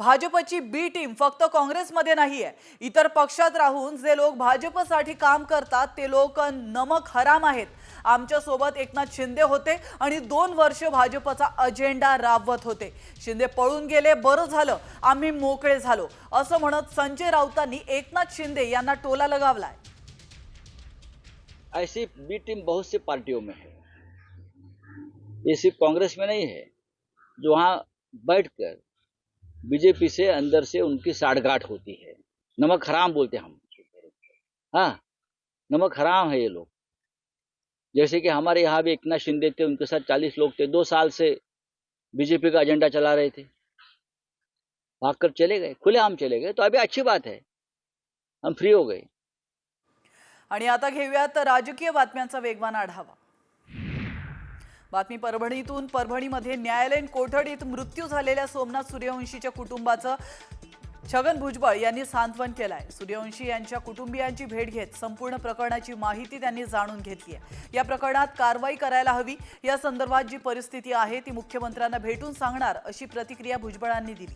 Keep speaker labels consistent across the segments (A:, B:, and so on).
A: भाजपची बी टीम फक्त काँग्रेसमध्ये नाहीये. इतर पक्षात राहून जे लोक भाजपसाठी काम करतात ते लोक नमक हराम आहेत. आमच्यासोबत एकनाथ शिंदे होते आणि दोन वर्ष भाजपचा अजेंडा राबवत होते. शिंदे पळून गेले बरं झालं. आम्ही मोकळे झालो. असं म्हणत संजय राऊतांनी एकनाथ शिंदे यांना टोला लगावलाय.
B: ऐसी बी टीम बहुत सी पार्टियों में है। ये सिर्फ कांग्रेस में नहीं है जो वहाँ बैठकर बीजेपी से अंदर से उनकी साठगांठ होती है। नमक हराम बोलते हम। हाँ नमक हराम है ये लोग। जैसे कि हमारे यहाँ भी एकनाथ शिंदे थे उनके साथ चालीस लोग थे। दो साल से बीजेपी का एजेंडा चला रहे थे। भागकर चले गए खुलेआम चले गए। तो अभी अच्छी बात है। हम फ्री हो गए।
A: आणि आता घेऊयात राजकीय बातम्यांचा वेगवान आढावा. बातमी परभणीतून. परभणीमध्ये न्यायालयीन कोठडीत मृत्यू झालेल्या सोमनाथ सूर्यवंशीच्या कुटुंबाचं छगन भुजबळ यांनी सांत्वन केलंय. सूर्यवंशी यांच्या कुटुंबियांची भेट घेत संपूर्ण प्रकरणाची माहिती त्यांनी जाणून घेतली आहे या प्रकरणात कारवाई करायला हवी. या संदर्भात जी परिस्थिती आहे ती मुख्यमंत्र्यांना भेटून सांगणार अशी प्रतिक्रिया भुजबळांनी दिली.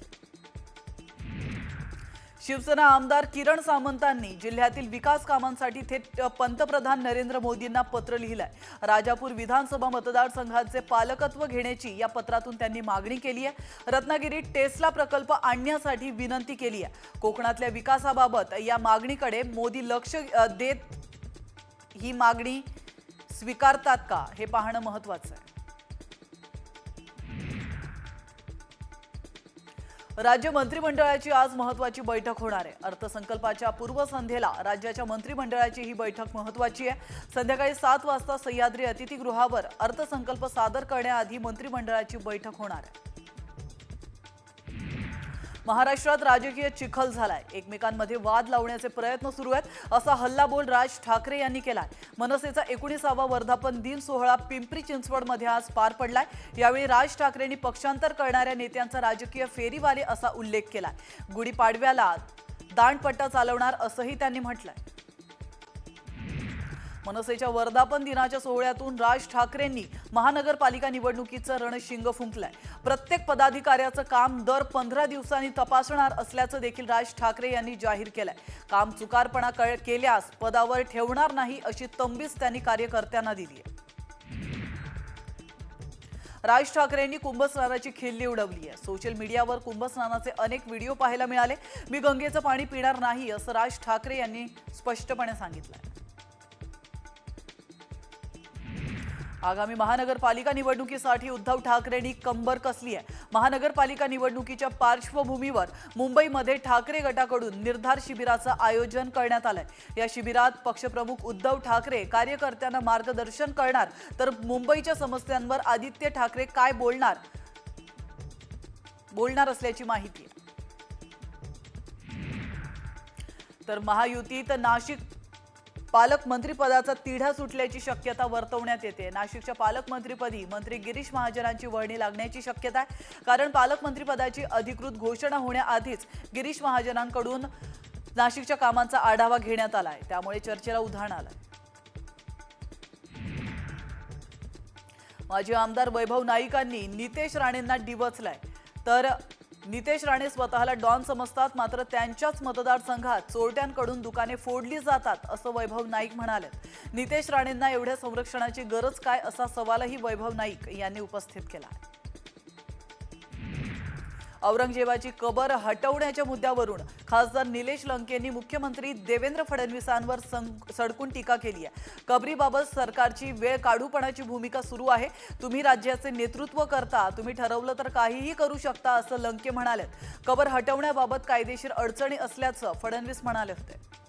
A: शिवसेना आमदार किरण सामंतांनी जिल्ह्यातील विकास कामांसाठी थेट पंतप्रधान नरेंद्र मोदींना पत्र लिहिलंय. राजापूर विधानसभा मतदारसंघाचे पालकत्व घेण्याची या पत्रातून त्यांनी मागणी केली आहे. रत्नागिरीत टेस्ला प्रकल्प आणण्यासाठी विनंती केली आहे. कोकणातल्या विकासाबाबत या मागणीकडे मोदी लक्ष देत ही मागणी स्वीकारतात का? हे पाहणं महत्वाचं आहे. राज्य मंत्रिमंडळाची आज महत्वाची बैठक होणार आहे. अर्थसंकल्पाच्या पूर्वसंध्येला राज्याच्या मंत्रिमंडळाची ही बैठक महत्वाची आहे. संध्याकाळी सात वाजता सह्याद्री अतिथीगृहावर अर्थसंकल्प सादर करण्याआधी मंत्रिमंडळाची बैठक होणार आहे. महाराष्ट्रात राजकीय चिखल झालाय. एकमेकांमध्ये वाद लावण्याचे प्रयत्न सुरू आहेत असा हल्लाबोल राज ठाकरे यांनी केलाय. मनसेचा एकोणीसावा वर्धापन दिन सोहळा पिंपरी चिंचवडमध्ये आज पार पडलाय. यावेळी राज ठाकरेंनी पक्षांतर करणाऱ्या नेत्यांचा राजकीय फेरीवाले असा उल्लेख केलाय. गुढीपाडव्याला दांडपट्टा चालवणार असंही त्यांनी म्हटलंय. मनसेच्या वर्धापन दिनाच्या सोहळ्यातून राज ठाकरेंनी महानगरपालिका निवडणुकीचं रणशिंग फुंकलंय. प्रत्येक पदाधिकाऱ्याचं काम दर पंधरा दिवसांनी तपासणार असल्याचं देखील राज ठाकरे यांनी जाहीर केलंय. काम चुकारपणा कळ- केल्यास पदावर ठेवणार नाही अशी तंबीच त्यांनी कार्यकर्त्यांना दिली आहे राज ठाकरेंनी कुंभस्नानाची खिल्ली उडवली आहे सोशल मीडियावर कुंभस्नानाचे अनेक व्हिडिओ पाहायला मिळाले. मी गंगेचं पाणी पिणार नाही असं राज ठाकरे यांनी स्पष्टपणे सांगितलंय. आगामी महानगरपालिका निवडणुकीसाठी उद्धव ठाकरेंनी कंबर कसली आहे? महानगरपालिका निवडणुकीच्या पार्श्वभूमीवर मुंबईमध्ये ठाकरे गटाकडून निर्धार शिबिराचं आयोजन करण्यात आलंय. या शिबिरात पक्षप्रमुख उद्धव ठाकरे कार्यकर्त्यांना मार्गदर्शन करणार तर मुंबईच्या समस्यांवर आदित्य ठाकरे काय बोलणार? बोलणार असल्याची माहिती. तर महायुतीत नाशिक पालकमंत्रीपदाचा तिढा सुटल्याची शक्यता वर्तवण्यात येते. नाशिकच्या पालकमंत्रीपदी मंत्री गिरीश महाजनांची वर्णी लागण्याची शक्यता आहे. कारण पालकमंत्रीपदाची अधिकृत घोषणा होण्याआधीच गिरीश महाजनांकडून नाशिकच्या कामांचा आढावा घेण्यात आलाय. त्यामुळे चर्चेला उधाण आलंय. माजी आमदार वैभव नाईकांनी नितेश राणेंना डिवचलाय. तर नितेश राणे स्वतःला डॉन समजतात मात्र त्यांच्याच मतदारसंघात चोरट्यांकडून दुकाने फोडली जातात असं वैभव नाईक म्हणाले. नितेश राणेंना एवढ्या संरक्षणाची गरज काय असा सवालही वैभव नाईक यांनी उपस्थित केला. औरंगजेबाची कबर हटवण्याच्या मुद्द्यावरून खासदार निलेश लंकेंनी मुख्यमंत्री देवेंद्र फडणवीसांवर सडकून टीका केली आहे. कबरीबाबत सरकारची वेळ काढूपणाची भूमिका सुरू आहे. तुम्ही राज्याचे नेतृत्व करता तुम्ही ठरवलं तर काहीही करू शकता असं लंके म्हणाले कबर हटवण्याबाबत कायदेशीर अडचणी असल्याचं फडणवीस म्हणाले होते.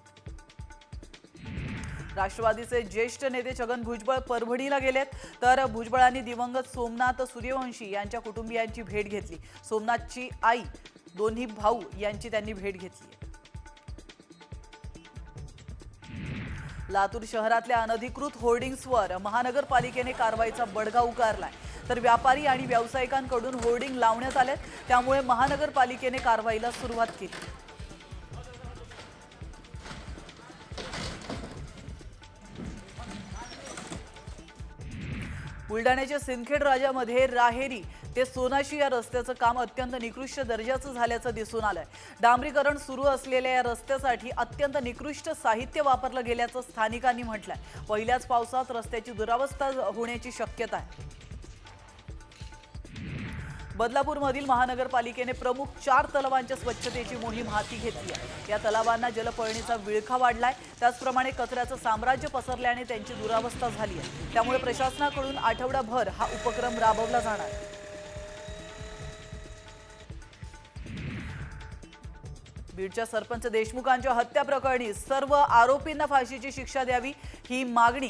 A: राष्ट्रवादीचे ज्येष्ठ नेते छगन भुजबळ परभणीला गेलेत. तर भुजबळांनी दिवंगत सोमनाथ सूर्यवंशी यांच्या कुटुंबियांची भेट घेतली. सोमनाथची आई दोन्ही भाऊ यांची त्यांनी भेट घेतली. लातूर शहरातल्या अनधिकृत होर्डिंग्सवर महानगरपालिकेने कारवाईचा बडगा उगारलाय. तर व्यापारी आणि व्यावसायिकांकडून होर्डिंग लावण्यात आले त्यामुळे महानगरपालिकेने कारवाईला सुरुवात केली. बुलढाण्याच्या सिंदखेड राजामध्ये राहेरी ते सोनाशी या रस्त्याचं काम अत्यंत निकृष्ट दर्जाचं झाल्याचं दिसून आलंय. डांबरीकरण सुरू असलेल्या या रस्त्यासाठी अत्यंत निकृष्ट साहित्य वापरलं गेल्याचं स्थानिकांनी म्हटलंय. पहिल्याच पावसात रस्त्याची दुरावस्था होण्याची शक्यता आहे. बदलापूरमधील महानगरपालिकेने प्रमुख चार तलावांच्या स्वच्छतेची मोहीम हाती घेतली आहे. या तलावांना जलपळणीचा विळखा वाढलाय. त्याचप्रमाणे कचऱ्याचं साम्राज्य पसरल्याने त्यांची दुरावस्था झाली आहे. त्यामुळे प्रशासनाकडून आठवडाभर हा उपक्रम राबवला जाणार बीडच्या सरपंच देशमुखांच्या हत्या प्रकरणी सर्व आरोपींना फाशीची शिक्षा द्यावी ही मागणी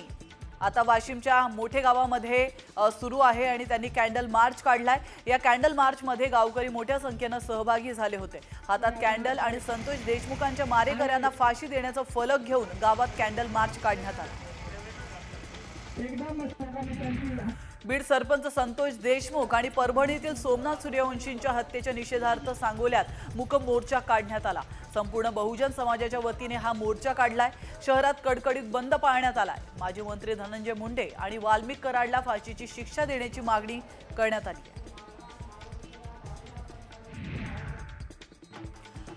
A: आता वाशिमच्या मोठे गावामध्ये सुरू आहे आणि त्यांनी कॅन्डल मार्च काढलाय. या कॅन्डल मार्चमध्ये गावकरी मोठ्या संख्येनं सहभागी झाले होते. हातात कॅन्डल आणि संतोष देशमुखांच्या मारेकऱ्यांना फाशी देण्याचा फलक घेऊन गावात कॅन्डल मार्च काढण्यात आला. बीड सरपंच संतोष देशमुख आणि परभणीतील सोमनाथ सूर्यवंशींच्या हत्येच्या निषेधार्थ सांगोल्यात मुक मोर्चा काढण्यात आला. संपूर्ण बहुजन समाजाच्या वतीने हा मोर्चा काढलाय. शहरात कडकडीत बंद पाळण्यात आलाय. माजी मंत्री धनंजय मुंडे आणि वाल्मिक कराडला फाशीची शिक्षा देण्याची मागणी करण्यात आली आहे.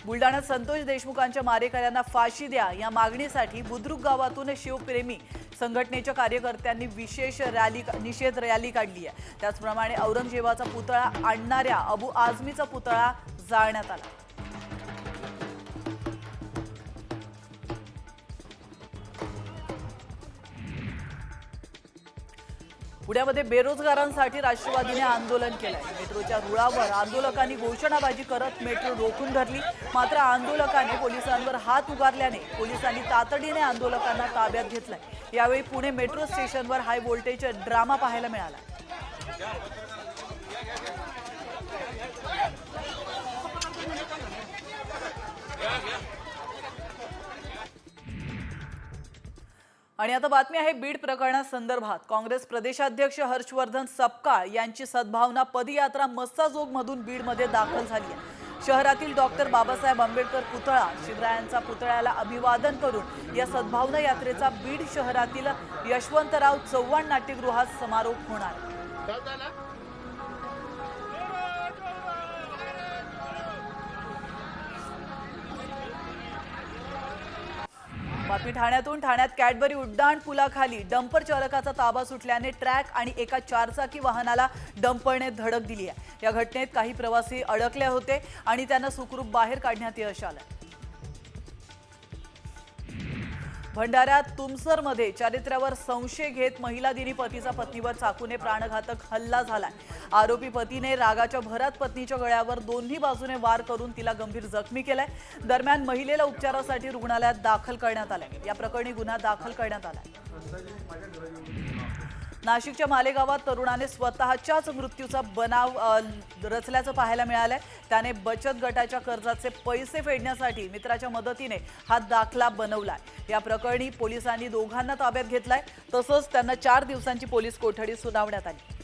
A: बुलढाण्यात संतोष देशमुखांच्या मारेकऱ्यांना फाशी द्या या मागणीसाठी बुद्रुक गावातून शिवप्रेमी संघटनेच्या कार्यकर्त्यांनी विशेष रॅली निषेध रॅली काढली आहे. त्याचप्रमाणे औरंगजेबाचा पुतळा आणणाऱ्या अबू आझमीचा पुतळा जाळण्यात आला. पुण्यामध्ये बेरोजगारांसाठी राष्ट्रवादीने आंदोलन केलंय. मेट्रोच्या रुळावर आंदोलकांनी घोषणाबाजी करत मेट्रो रोखून धरली. मात्र आंदोलकांनी पोलिसांवर हात उगारल्याने पोलिसांनी तातडीने आंदोलकांना ताब्यात घेतलंय. यावेळी पुणे मेट्रो स्टेशनवर हाय व्होल्टेज ड्रामा पाहायला मिळाला आणि आता बातमी आहे बीड प्रकरणासंदर्भात. काँग्रेस प्रदेशाध्यक्ष हर्षवर्धन सपकाळ यांची सद्भावना पदयात्रा मस्ताजोगमधून बीडमध्ये दाखल झाली आहे. शहरातील डॉक्टर बाबासाहेब आंबेडकर पुतळा शिवरायांचा पुतळ्याला अभिवादन करून या सद्भावना यात्रेचा बीड शहरातील यशवंतराव चव्हाण नाट्यगृहात समारोप होणार बातमी ठाण्यातून ठाण्यात कॅडबरी उड्डाण पुलाखाली डंपर चालकाचा ताबा सुटल्याने ट्रॅक आणि एका चारचाकी वाहनाला डंपरने धडक दिली आहे. या घटनेत काही प्रवासी अडकले होते आणि त्यांना सुखरूप बाहेर काढण्यात यश आलं भंडाऱ्यात तुमसरमध्ये चारित्र्यावर संशय घेत महिला दिनी पतीचा पत्नीवर चाकूने प्राणघातक हल्ला झालाय. आरोपी पतीने रागाच्या भरात पत्नीच्या गळ्यावर दोन्ही बाजूने वार करून तिला गंभीर जखमी केलाय. दरम्यान महिलेला उपचारासाठी रुग्णालयात दाखल करण्यात आलाय. या प्रकरणी गुन्हा दाखल करण्यात आलाय. नाशिकच्या मालेगावात तरुणाने स्वतःच्याच मृत्यूचा बनाव रचल्याचं पाहायला मिळालंय. त्याने बचत गटाच्या कर्जाचे पैसे फेडण्यासाठी मित्राच्या मदतीने हा दाखला बनवलाय. या प्रकरणी पोलिसांनी दोघांना ताब्यात घेतलाय. तसंच त्यांना चार दिवसांची पोलीस कोठडी सुनावण्यात आली.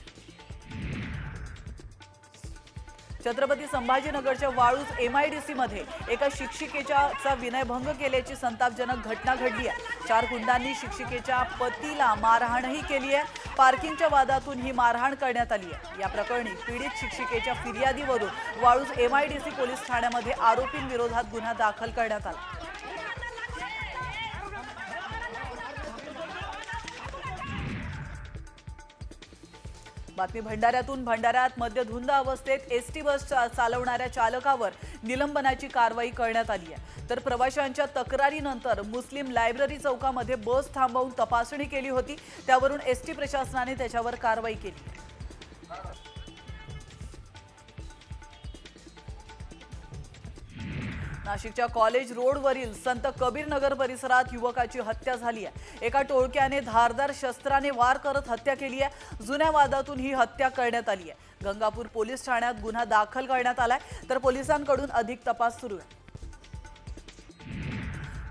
A: छत्रपती संभाजीनगरच्या वाळूज एमआयडीसी मध्ये एका शिक्षिकेच्या विनयभंग केल्याची संतापजनक घटना घडली आहे. चार गुंडांनी शिक्षिकेच्या पतीला मारहाणही केली आहे. पार्किंगच्या वादातून ही मारहाण करण्यात आली आहे. या प्रकरणी पीडित शिक्षिकेच्या फिर्यादीवरून वाळूज एम आयडीसी पोलीस ठाण्यामध्ये आरोपींविरोधात गुन्हा दाखल करण्यात आला. बातमी भंडाऱ्यातून भंडाऱ्यात मद्यधुंद अवस्थेत एस टी बस चा- चालवणाऱ्या चालकावर निलंबनाची कारवाई करण्यात आली आहे. तर प्रवाशांच्या तक्रारीनंतर मुस्लिम लायब्ररी चौकामध्ये बस थांबवून तपासणी केली होती. त्यावरून एस टी प्रशासनाने त्याच्यावर कारवाई केली. नाशिकच्या कॉलेज रोडवरील संत कबीर नगर परिसरात युवकाची हत्या झाली आहे. एका टोळक्याने धारदार शस्त्राने वार करत हत्या केली आहे. जुन्या वादातून ही हत्या करण्यात आली आहे. गंगापूर पोलीस ठाण्यात गुन्हा दाखल करण्यात आलाय. तर पोलिसांकडून अधिक तपास सुरू आहे.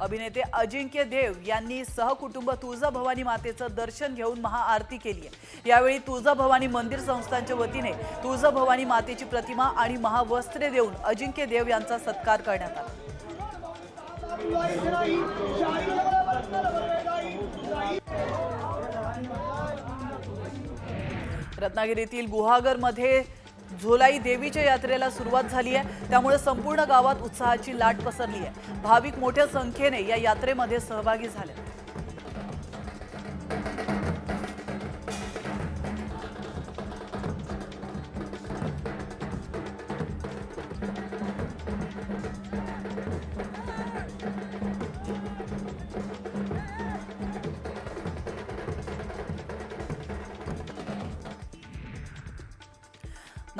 A: अभिनेते अजिंक्य देव यांनी सहकुटुंब तुळजाभवानी मातेचं दर्शन घेऊन महाआरती केली आहे यावेळी तुळजाभवानी मंदिर संस्थांच्या वतीने तुळजाभवानी मातेची प्रतिमा आणि महावस्त्रे देऊन अजिंक्य देव यांचा सत्कार करण्यात आला. रत्नागिरीतील गुहागरमध्ये झोलाई देवीच्या यात्रेला सुरुवात झाली आहे. त्यामुळे संपूर्ण गावात उत्साहाची लाट पसरली आहे. भाविक मोठ्या संख्येने या यात्रेमध्ये सहभागी झाले.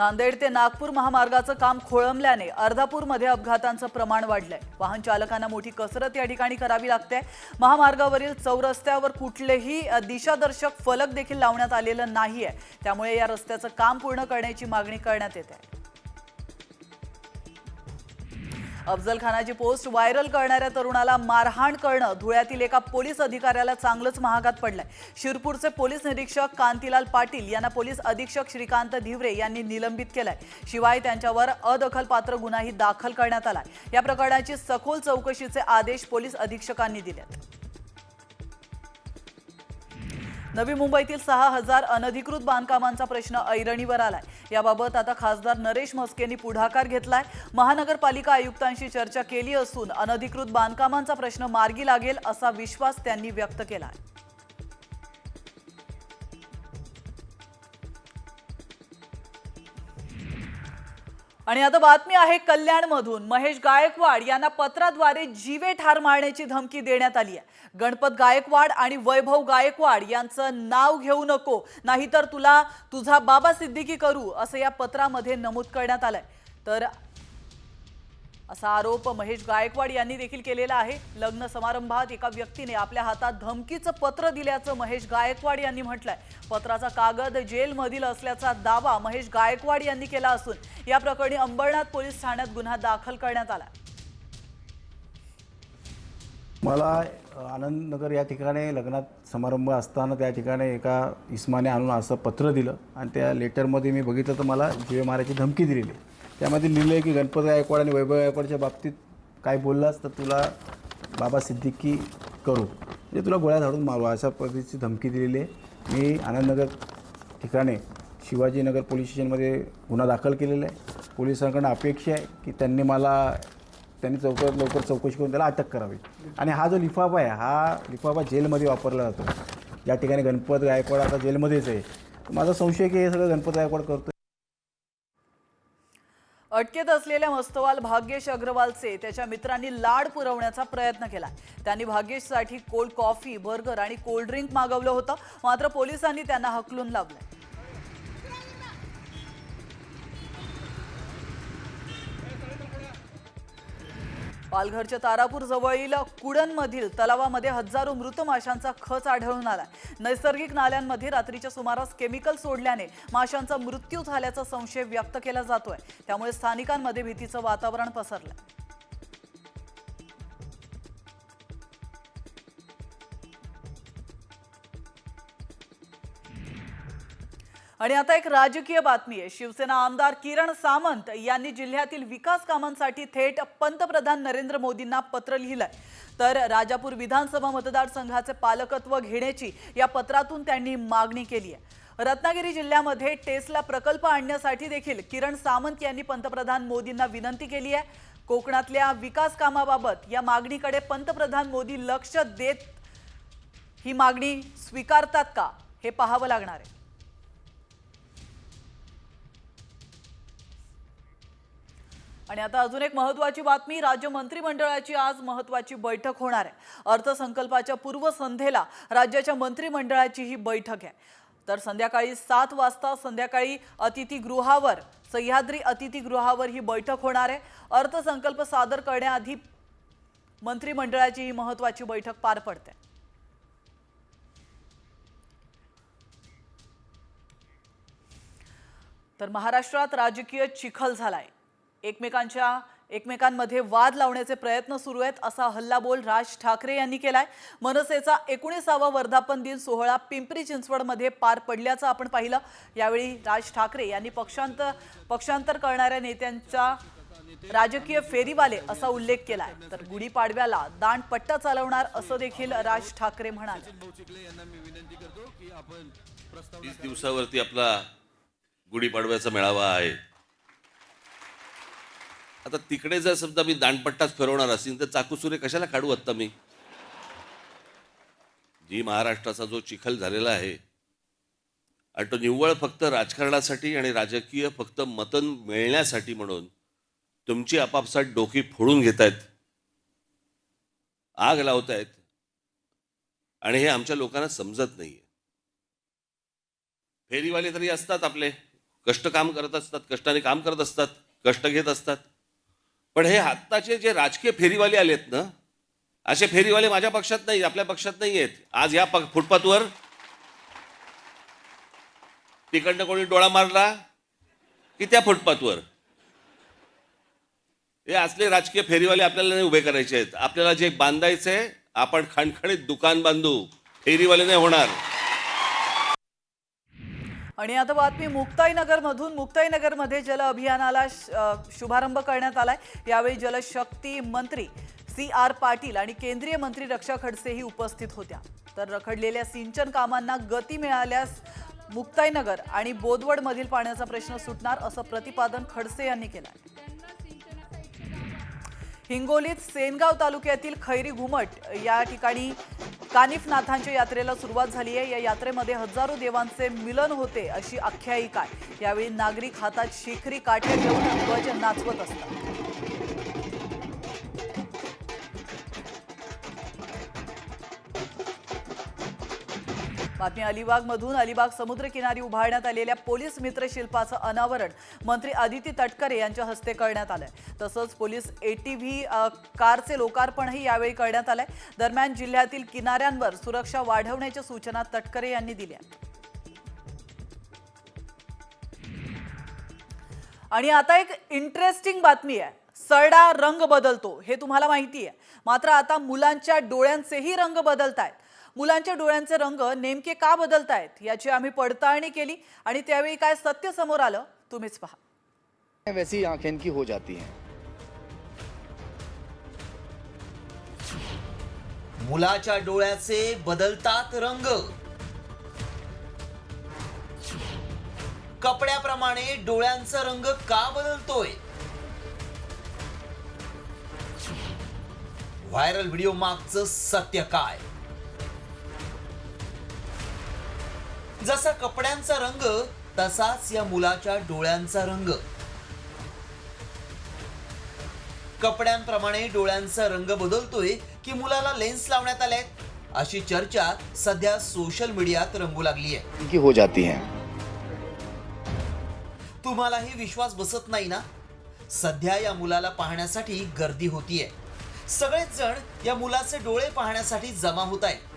A: नांदेड ते नागपूर महामार्गाचं काम खोळंबल्याने अर्धापूरमध्ये अपघातांचं प्रमाण वाढलंय. वाहन चालकांना मोठी कसरत या ठिकाणी करावी लागते. महामार्गावरील चौरस्त्यावर कुठलेही दिशादर्शक फलक देखील लावण्यात आलेलं नाहीये. त्यामुळे या रस्त्याचं काम पूर्ण करण्याची मागणी करण्यात येते. अफजल खानाची पोस्ट व्हायरल करणाऱ्या तरुणाला मारहाण करणं धुळ्यातील एका पोलीस अधिकाऱ्याला चांगलंच महागात पडलंय. शिरपूरचे पोलीस निरीक्षक कांतीलाल पाटील यांना पोलीस अधीक्षक श्रीकांत धिवरे यांनी निलंबित केलंय. शिवाय त्यांच्यावर अदखलपात्र गुन्हाही दाखल करण्यात आलाय. या प्रकरणाची सखोल चौकशीचे आदेश पोलीस अधीक्षकांनी दिलेत. नवी मुंबईतील सहा हजार अनधिकृत बांधकामांचा प्रश्न ऐरणीवर आलाय. याबाबत आता खासदार नरेश म्हस्केंनी पुढाकार घेतलाय. महानगरपालिका आयुक्तांशी चर्चा केली असून अनधिकृत बांधकामांचा प्रश्न मार्गी लागेल असा विश्वास त्यांनी व्यक्त केलाय. आणि आता बातमी आहे कल्याणमधून. महेश गायकवाड यांना पत्राद्वारे जीवे ठार मारण्याची धमकी देण्यात आली आहे. गणपत गायकवाड आणि वैभव गायकवाड यांचं नाव घेऊ नको. नाहीतर तुला तुझा बाबा सिद्दीकी करू असं या पत्रामध्ये नमूद करण्यात आलंय. तर असा आरोप महेश गायकवाड यांनी देखील केलेला आहे. लग्न समारंभात एका व्यक्तीने आपल्या हातात धमकीचं पत्र दिल्याचं महेश गायकवाड यांनी म्हटलंय. पत्राचा कागद जेलमधील असल्याचा दावा महेश गायकवाड यांनी केला असून या प्रकरणी अंबरनाथ पोलीस ठाण्यात गुन्हा दाखल करण्यात आला.
C: मला आनंदनगर या ठिकाणी लग्नात समारंभ असताना त्या ठिकाणी एका इस्माने आणून असं पत्र दिलं आणि त्या लेटरमध्ये मी बघितलं तर मला जीवे मारायची धमकी दिलेली. आहे. त्यामध्ये लिहिलं आहे की गणपत गायकवाड आणि वैभव गायकवाडच्या बाबतीत काय बोललास तर तुला बाबा सिद्दीकी करू. म्हणजे तुला गोळ्या झाडून मारू अशा पद्धतीची धमकी दिलेली आहे. मी आनंदनगर ठिकाणी शिवाजीनगर पोलीस स्टेशनमध्ये गुन्हा दाखल केलेला आहे. पोलिसांकडून अपेक्षा आहे की त्यांनी मला त्यांनी चौकात लवकर चौकशी करून त्याला अटक करावी. आणि हा जो लिफाफा आहे हा लिफाफा जेलमध्ये वापरला जातो. या ठिकाणी गणपत गायकवाड आता जेलमध्येच आहे. माझा संशय की हे सगळं गणपत गायकवाड करतो
A: अटकेत असलेल्या मस्तवाल भाग्येश अग्रवालचे त्याच्या मित्रांनी लाड पुरवण्याचा प्रयत्न केला. त्यांनी भाग्येशसाठी कोल्ड कॉफी बर्गर आणि कोल्ड ड्रिंक मागवलं होतं. मात्र पोलिसांनी त्यांना हकलून लावलं पालघरच्या तारापूर जवळील कुडनमधील तलावामध्ये हजारो मृत माशांचा खच आढळून आला नैसर्गिक नाल्यांमध्ये रात्रीच्या सुमारास केमिकल सोडल्याने माशांचा मृत्यू झाल्याचा संशय व्यक्त केला जातोय. त्यामुळे स्थानिकांमध्ये भीतीचं वातावरण पसरलं आणि आता एक राजकीय बातमी आहे. शिवसेना आमदार किरण सामंत यांनी जिल्ह्यातील विकास कामांसाठी थेट पंतप्रधान नरेंद्र मोदींना पत्र लिहिलंय. तर राजापूर विधानसभा मतदारसंघाचे पालकत्व घेण्याची या पत्रातून त्यांनी मागणी केली आहे. रत्नागिरी जिल्ह्यामध्ये टेस्ला प्रकल्प आणण्यासाठी देखील किरण सामंत यांनी पंतप्रधान मोदींना विनंती केली आहे. कोकणातल्या विकास कामाबाबत या मागणीकडे पंतप्रधान मोदी लक्ष देत ही मागणी स्वीकारतात का हे पाहावं लागणार आहे. आणि आता अजून एक महत्वाची बातमी राज्य मंत्रिमंडळाची आज महत्वाची बैठक होणार आहे. अर्थसंकल्पाच्या पूर्वसंध्येला राज्याच्या मंत्रिमंडळाची ही बैठक आहे. तर संध्याकाळी सात वाजता संध्याकाळी अतिथीगृहावर सह्याद्री अतिथीगृहावर ही बैठक होणार आहे. अर्थसंकल्प सादर करण्याआधी मंत्रिमंडळाची ही महत्वाची बैठक पार पडते. तर महाराष्ट्रात राजकीय चिखल झालाय. एकमेकांच्या एकमेकांमध्ये वाद लावण्याचे प्रयत्न सुरू आहेत असा हल्लाबोल राज ठाकरे यांनी केलाय. मनसेचा एकोणीसावा वर्धापन दिन सोहळा पिंपरी चिंचवडमध्ये पार पडल्याचं आपण पाहिलं. यावेळी राज ठाकरे यांनी पक्षांतर पक्षांतर करणाऱ्या नेत्यांच्या राजकीय फेरीवाले असा उल्लेख केलाय. तर गुढीपाडव्याला दांडपट्टा चालवणार असं देखील राज ठाकरे म्हणाले.
D: दिवसावरती आपला गुढीपाडव्याचा मेळावा आहे. आता तिकडे जर समजा मी दांडपट्टाच फिरवणार असेल तर चाकूसुरे कशाला काढू आत्ता मी? जी महाराष्ट्राचा जो चिखल झालेला आहे आणि तो निव्वळ फक्त राजकारणासाठी आणि राजकीय फक्त मतन मिळण्यासाठी म्हणून तुमची आपापसात डोकी फोडून घेत आहेत आग लावतायत आणि हे आमच्या लोकांना समजत नाहीये. फेरीवाले तरी असतात आपले. कष्ट काम करत असतात कष्टाने काम करत असतात कष्ट घेत असतात. पण हे आत्ताचे जे राजकीय फेरीवाले आलेत ना असे फेरीवाले माझ्या पक्षात नाही आपल्या पक्षात नाही आहेत. आज या पक फुटपाथवर तिकडनं कोणी डोळा मारला की त्या फुटपाथवर. हे असले राजकीय फेरीवाले आपल्याला नाही उभे करायचे आहेत. आपल्याला जे बांधायचे आपण खणखणीत दुकान बांधू फेरीवाले नाही होणार.
A: आणि आता बातमी मुक्ताईनगरमधून. मुक्ताईनगरमध्ये जल अभियानाला श- शुभारंभ करण्यात आलाय. यावेळी जलशक्ती मंत्री सी आर पाटील आणि केंद्रीय मंत्री रक्षा खडसेही उपस्थित होत्या. तर रखडलेल्या सिंचन कामांना गती मिळाल्यास मुक्ताईनगर आणि बोदवडमधील पाण्याचा प्रश्न सुटणार असं प्रतिपादन खडसे यांनी केलं आहे हिंगोलीत सेनगाव तालुक्यातील खैरी घुमट या ठिकाणी कानिफनाथांच्या यात्रेला सुरुवात झाली आहे. या यात्रेमध्ये हजारो देवांचे मिलन होते अशी आख्यायिका आहे. यावेळी नागरिक हातात शिखरी काठ्या घेऊन ध्वज नाचवत असतात. बातमी अलिबागमधून. अलिबाग समुद्रकिनारी उभारण्यात आलेल्या पोलीस मित्र शिल्पाचं अनावरण मंत्री आदिती तटकरे यांच्या हस्ते करण्यात आलंय. तसंच पोलीस एटीव्ही कारचे लोकार्पणही यावेळी करण्यात आलंय. दरम्यान जिल्ह्यातील किनाऱ्यांवर सुरक्षा वाढवण्याच्या सूचना तटकरे यांनी दिल्या. आणि आता एक इंटरेस्टिंग बातमी आहे. सरडा रंग बदलतो हे तुम्हाला माहिती आहे. मात्र आता मुलांच्या डोळ्यांचेही रंग बदलत आहेत मुलांच्या डोळ्यांचे रंग नेमके का बदलतायत याची आम्ही पडताळणी केली आणि त्यावेळी काय सत्य समोर आलं तुम्हीच पहा.
E: वैसी आंखें इनकी हो जाती हैं।
F: मुलाच्या डोळ्याचे बदलतात रंग। कपड्याप्रमाणे डोळ्यांचा रंग का बदलतोय? व्हायरल व्हिडिओ मागचं सत्य काय? जसा कपड्यांचा रंग तसाच या मुलाच्या डोळ्यांचा रंग. कपड्यांप्रमाणे डोळ्यांचा रंग बदलतोय की मुलाला लेन्स लावण्यात आलेत अशी चर्चा सध्या सोशल मीडियात रंगू लागली आहे
E: हो जाती हैं.
F: तुम्हालाही विश्वास बसत नाही ना? सध्या या मुलाला पाहण्यासाठी गर्दी होतीये. सगळेच जण या मुलाचे डोळे पाहण्यासाठी जमा होत आहेत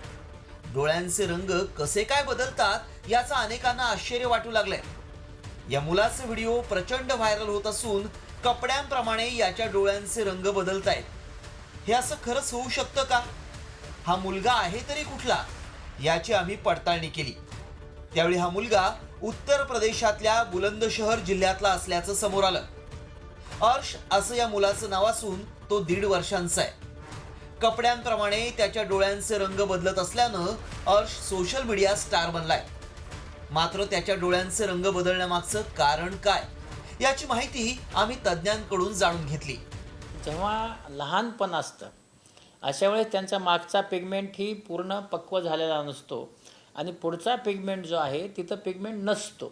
F: डोळ्यांचे रंग कसे काय बदलतात याचा अनेकांना आश्चर्य वाटू लागलंय. या मुलाचे व्हिडिओ प्रचंड व्हायरल होत असून कपड्यांप्रमाणे याच्या डोळ्यांचे रंग बदलत आहेत हे असं खरंच होऊ शकतं का? हा मुलगा आहे तरी कुठला? याची आम्ही पडताळणी केली. त्यावेळी हा मुलगा उत्तर प्रदेशातल्या बुलंदशहर जिल्ह्यातला असल्याचं समोर आलं. अर्श असं या मुलाचं नाव असून तो दीड वर्षांचा आहे. कपड्यांप्रमाणे त्याच्या डोळ्यांचे रंग बदलत असल्यानं अर्श सोशल मीडिया स्टार बनलाय. मात्र त्याच्या डोळ्यांचे रंग बदलण्यामागचं कारण काय? याची माहिती आम्ही तज्ज्ञांकडून जाणून घेतली.
G: जेव्हा लहानपण असतं अशा वेळेस त्यांचा मागचा पिगमेंट ही पूर्ण पक्व झालेला नसतो. आणि पुढचा पिगमेंट जो आहे तिथं पिगमेंट नसतो.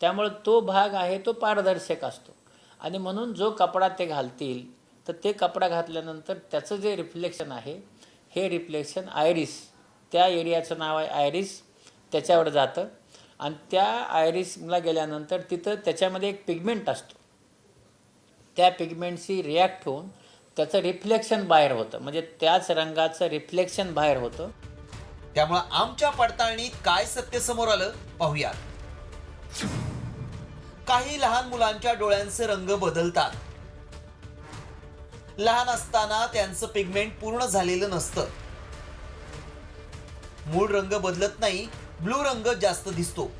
G: त्यामुळे तो भाग आहे तो पारदर्शक असतो. आणि म्हणून जो कपडा ते घालतील तर ते कपडा घातल्यानंतर त्याचं जे रिफ्लेक्शन आहे हे रिफ्लेक्शन आयरिस त्या एरियाचं नाव आहे आयरिस त्याच्यावर जातं. आणि त्या आयरिसला गेल्यानंतर तिथं त्याच्यामध्ये एक पिगमेंट असतो. त्या पिगमेंटशी रिॲक्ट होऊन त्याचं रिफ्लेक्शन बाहेर होतं. म्हणजे त्याच रंगाचं रिफ्लेक्शन बाहेर होतं.
F: त्यामुळे आमच्या पडताळणीत काय सत्य समोर आलं पाहूया काही लहान मुलांच्या डोळ्यांचे रंग बदलतात. लहान असताना त्यांचं पिगमेंट पूर्ण झालेलं नसतं. मूळ रंग बदलत नाही ब्लू रंग जास्त दिसतो.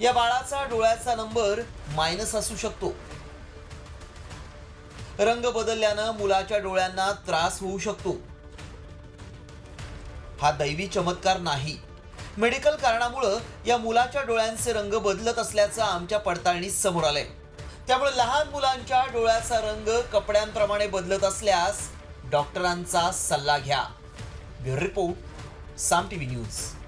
F: या बाळाचा डोळ्याचा नंबर मायनस असू शकतो. रंग बदलल्यानं मुलाच्या डोळ्यांना त्रास होऊ शकतो. हा दैवी चमत्कार नाही. मेडिकल कारणामुळं या मुलाच्या डोळ्यांचे रंग बदलत असल्याचं आमच्या पडताळणीत समोर आलंय. त्यामुळे लहान मुलांच्या डोळ्याचा रंग कपड्यांप्रमाणे बदलत असल्यास डॉक्टरांचा सल्ला घ्या. रिपोर्ट. Sam TV News.